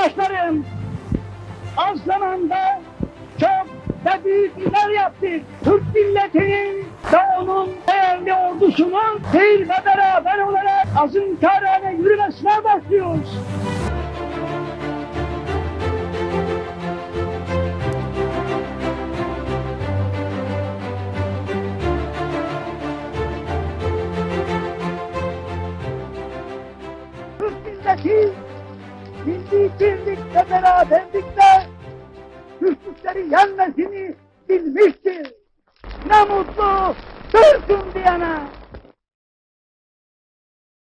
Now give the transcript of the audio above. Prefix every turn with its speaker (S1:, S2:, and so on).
S1: Arkadaşlarım, az zamanda çok ve büyük işler yaptık. Türk milletinin ve onun değerli ordusunun değil ve beraber olarak azınkarane yürümesine başlıyoruz. Türk milleti milli birlik ve beraberlikle güçlükleri yenmesini bilmiştir. Ne mutlu Türk'üm diyene.